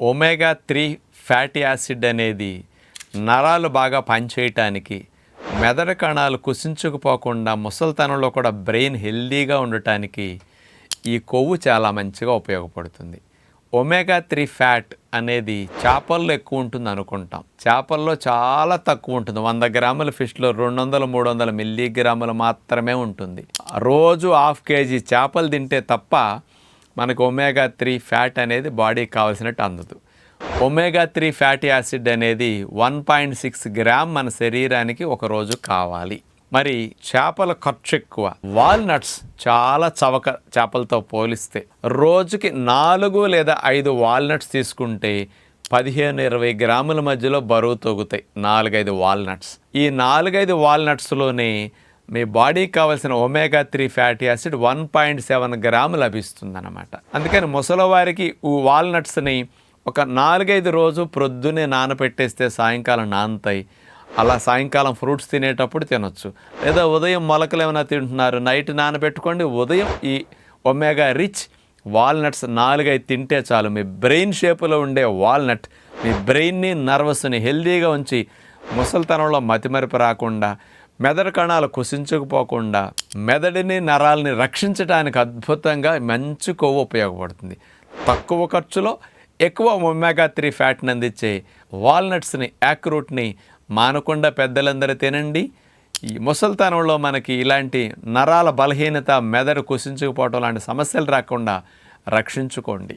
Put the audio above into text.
Omega three fatty acid అనేది నరాలు బాగా పనిచేయటానికి మెదడు కణాలు కుసించుకుపోకుండా ముసలితనంలో కూడా బ్రెయిన్ హెల్దీగా ఉండటానికి ఈ కొవ్వు చాలా మంచిగా ఉపయోగపడుతుంది. ఒమేగా త్రీ ఫ్యాట్ అనేది చేపల్లో ఎక్కువ ఉంటుంది అనుకుంటాం. చేపల్లో చాలా తక్కువ ఉంటుంది. వంద గ్రాముల ఫిష్లో రెండు వందల మూడు వందల మిల్లీగ్రాములు మాత్రమే ఉంటుంది. రోజు హాఫ్ కేజీ చేపలు తింటే తప్ప మనకు ఒమేగా త్రీ ఫ్యాట్ అనేది బాడీకి కావాల్సినట్టు అందదు. ఒమేగా త్రీ ఫ్యాటీ యాసిడ్ అనేది వన్ పాయింట్ సిక్స్ గ్రామ్ మన శరీరానికి ఒక రోజు కావాలి. మరి చేపల ఖర్చు ఎక్కువ. వాల్నట్స్ చాలా చవక చేపలతో పోలిస్తే రోజుకి నాలుగు లేదా ఐదు వాల్నట్స్ తీసుకుంటే పదిహేను ఇరవై గ్రాముల మధ్యలో బరువు తొగుతాయి నాలుగైదు వాల్నట్స్ ఈ నాలుగైదు వాల్నట్స్లోనే మీ బాడీకి కావాల్సిన omega three fatty acid one point seven gram లభిస్తుందన్నమాట. అందుకని ముసలివారికి ఈ వాల్నట్స్ని ఒక నాలుగైదు రోజు ప్రొద్దునే నానబెట్టేస్తే సాయంకాలం నానతాయి. అలా సాయంకాలం ఫ్రూట్స్ తినేటప్పుడు తినొచ్చు. లేదా ఉదయం మొలకలు ఏమైనా తింటున్నారు నైట్ నానబెట్టుకోండి ఉదయం ఈ ఒమేగా రిచ్ వాల్నట్స్ నాలుగైదు తింటే చాలు. మీ బ్రెయిన్ షేపులో ఉండే వాల్నట్ మీ బ్రెయిన్ని నర్వస్ని హెల్దీగా ఉంచి ముసలితనంలో మతిమరుపు రాకుండా మెదడు కణాలు కుసించుకుపోకుండా మెదడిని నరాల్ని రక్షించడానికి అద్భుతంగా మంచి కొవ్వు ఉపయోగపడుతుంది. తక్కువ ఖర్చులో ఎక్కువ ఒమేగా త్రీ ఫ్యాట్ని అందించే వాల్నట్స్ని యాక్రూట్ని మానకుండా పెద్దలందరూ తినండి. ఈ ముసలితనంలో మనకి ఇలాంటి నరాల బలహీనత మెదడు కుసించుకుపోవటం లాంటి సమస్యలు రాకుండా రక్షించుకోండి.